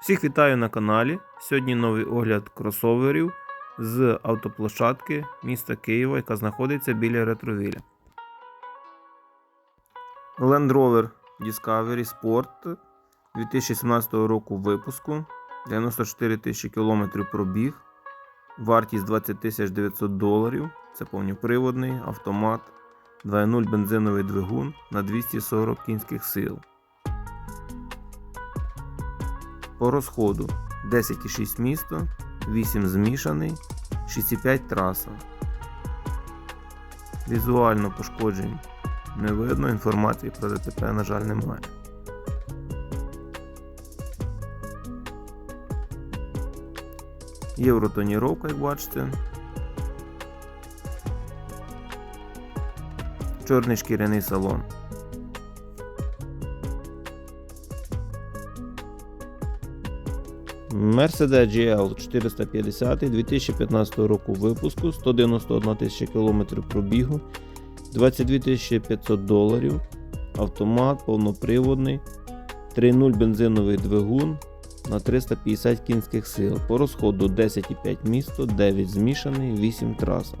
Всіх вітаю на каналі. Сьогодні новий огляд кросоверів з автоплощадки міста Києва, яка знаходиться біля ретровіля. Land Rover Discovery Sport 2017 року випуску. 94 тисячі кілометрів пробіг. Вартість 20 тисяч 900 доларів. Це повноприводний автомат. 2.0 бензиновий двигун на 240 кінських сил. По розходу 10,6 місто, 8 змішаний, 6,5 траса. Візуально пошкоджень не видно, інформації про ДТП, на жаль, немає. Євротоніровка, як бачите. Чорний шкіряний салон. Mercedes GL 450 2015 року випуску, 191 тисяча кілометрів пробігу, 22 500 доларів, автомат повноприводний, 3.0 бензиновий двигун на 350 кінських сил. По розходу 10,5 місто, 9 змішаний, 8 траса.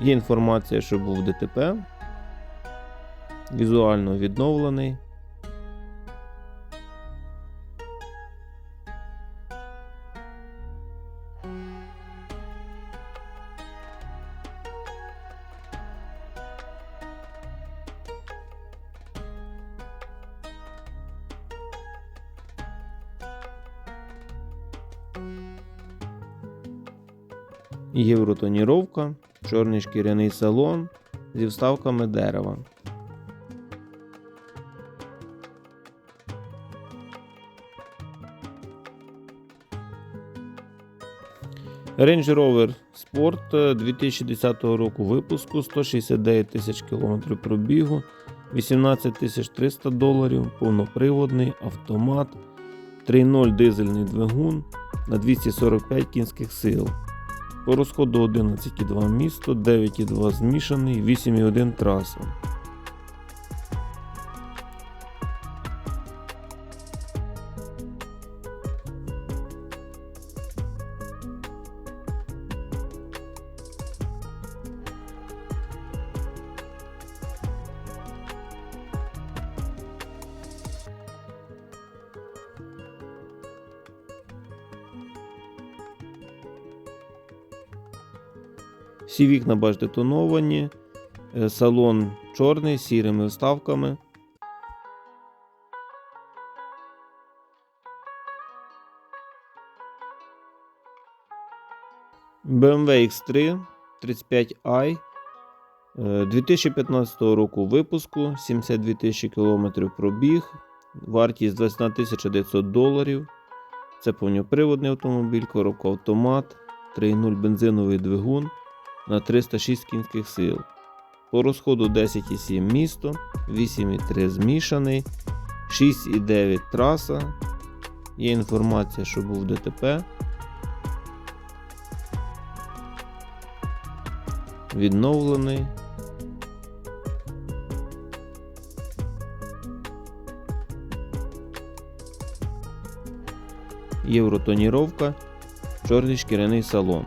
Є інформація, що був ДТП. Візуально відновлений. Євротоніровка, чорний шкіряний салон зі вставками дерева. Range Rover Sport 2010 року випуску 169 тисяч кілометрів пробігу, 18 тисяч 300 доларів, повноприводний автомат, 3.0 дизельний двигун на 245 кінських сил. По розходу 11,2 місто, 9,2 змішаний, 8,1 траса. Всі вікна бачите тоновані, е, салон чорний з сірими вставками. BMW X3 35i е, 2015 року випуску, 72 тисячі кілометрів пробіг, вартість 21 900 доларів. Це повноприводний автомобіль, коробка автомат, 3.0 бензиновий двигун на 306 кінських сил. По розходу 10,7 місто, 8,3 змішаний, 6,9 траса. Є інформація, що був ДТП. Відновлений. Євротоніровка, чорний шкіряний салон.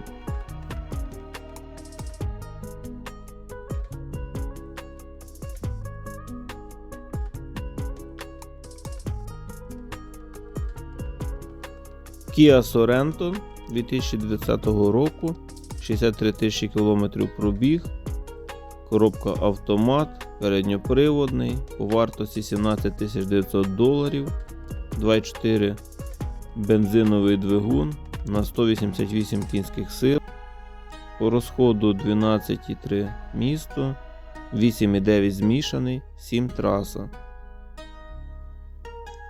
Kia Sorento 2020 року, 63 тисячі кілометрів пробіг, коробка автомат, передньоприводний, по вартості 17 900 доларів, 2.4 бензиновий двигун на 188 кінських сил, по розходу 12,3 місто, 8,9 змішаний, 7 траса.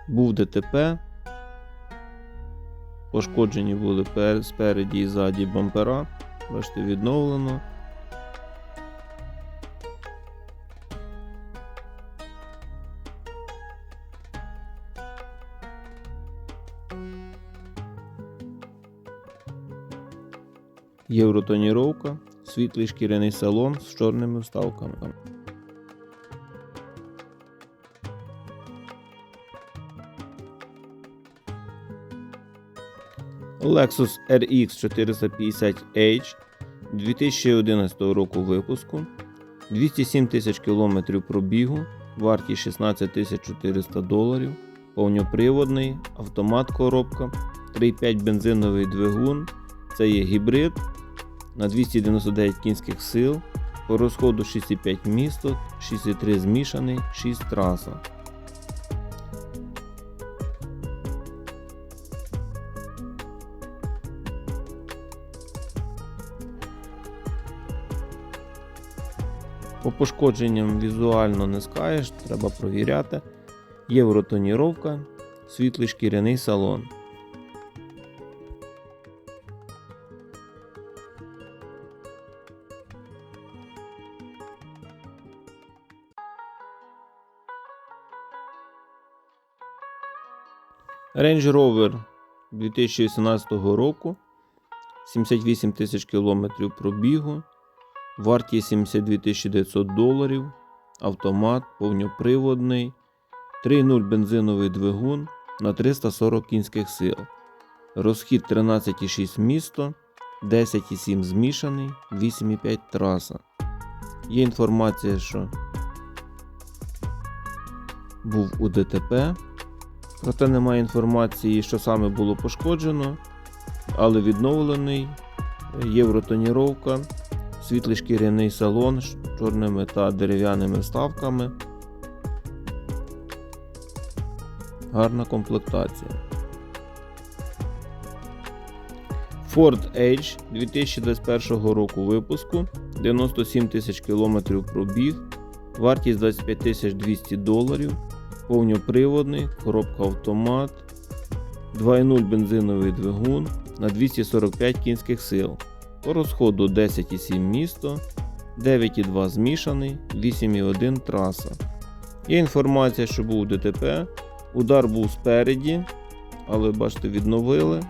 Був ДТП. Пошкоджені були спереді і ззаді бампера. Бачите, відновлено. Євротоніровка, світлий шкіряний салон з чорними вставками. Lexus RX 450H 2011 року випуску, 207 тисяч кілометрів пробігу, вартість 16 400 доларів, повноприводний, автомат коробка, 3,5 бензиновий двигун, це є гібрид на 299 кінських сил, по розходу 6,5 місто, 6,3 змішаний, 6 траса. Пошкодженням візуально не скаєш, треба провіряти. Євротоніровка, світлий шкіряний салон. Range Rover 2018 року. 78 тисяч кілометрів пробігу. Вартість 72 900 доларів. Автомат повноприводний. 3.0 бензиновий двигун на 340 кінських сил. Розхід 13,6 місто, 10,7 змішаний, 8,5 траса. Є інформація, що був у ДТП. Проте немає інформації, що саме було пошкоджено, але відновлений євротоніровка, світлий шкіряний салон з чорними та дерев'яними вставками. Гарна комплектація. Ford Edge 2021 року випуску 97 тисяч кілометрів пробіг, вартість 25 200 доларів, повноприводний, коробка автомат, 2.0 бензиновий двигун на 245 кінських сил. По розходу 10,7 місто, 9,2 змішаний, 8,1 траса. Є інформація, що був ДТП. Удар був спереді, але бачите, відновили,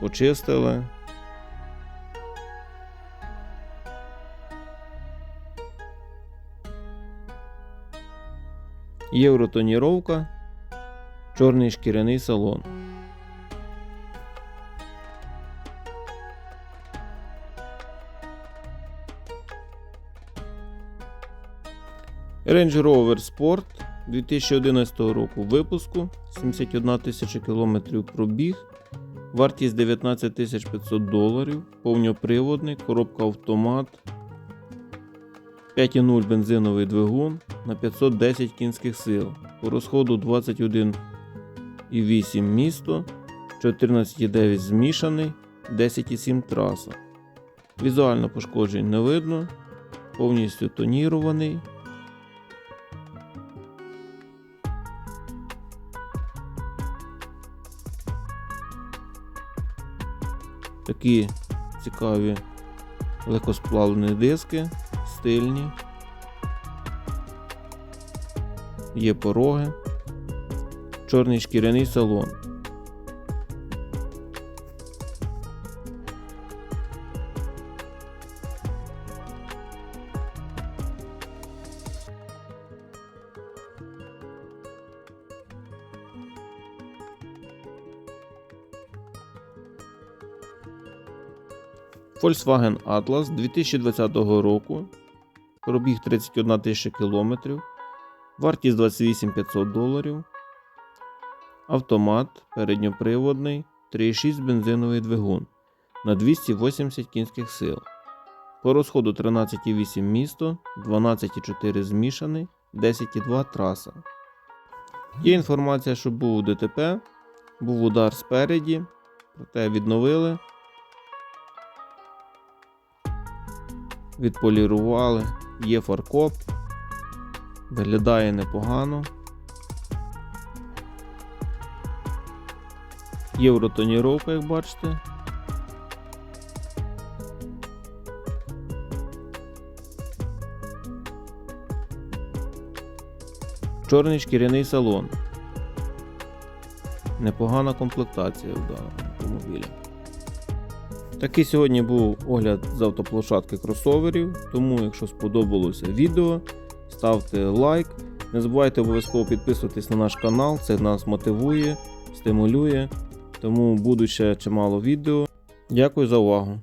почистили. Євротоніровка, чорний шкіряний салон. Range Rover Sport 2011 року випуску 71 тисяча кілометрів пробіг, вартість 19 тисяч 500 доларів, повноприводний, коробка автомат, 5.0 бензиновий двигун на 510 кінських сил, по розходу 21,8 місто, 14,9 змішаний, 10,7 траса. Візуально пошкоджень не видно, повністю тонірований. Такі цікаві легкосплавлені диски, стильні. Є пороги, чорний шкіряний салон. Volkswagen Atlas 2020 року. Пробіг 31 тисяча кілометрів. Вартість 28 500 доларів. Автомат передньоприводний 3,6 бензиновий двигун на 280 кінських сил. По розходу 13,8 місто, 12,4 змішаний, 10,2 траса. Є інформація, що був ДТП, був удар спереді, проте відновили. Відполірували, є фаркоп, виглядає непогано. Євротоніровка, як бачите. Чорний шкіряний салон. Непогана комплектація в даному автомобілі. Такий сьогодні був огляд з автоплощадки кросоверів, тому якщо сподобалося відео, ставте лайк. Не забувайте обов'язково підписуватись на наш канал, це нас мотивує, стимулює. Тому буде ще чимало відео. Дякую за увагу.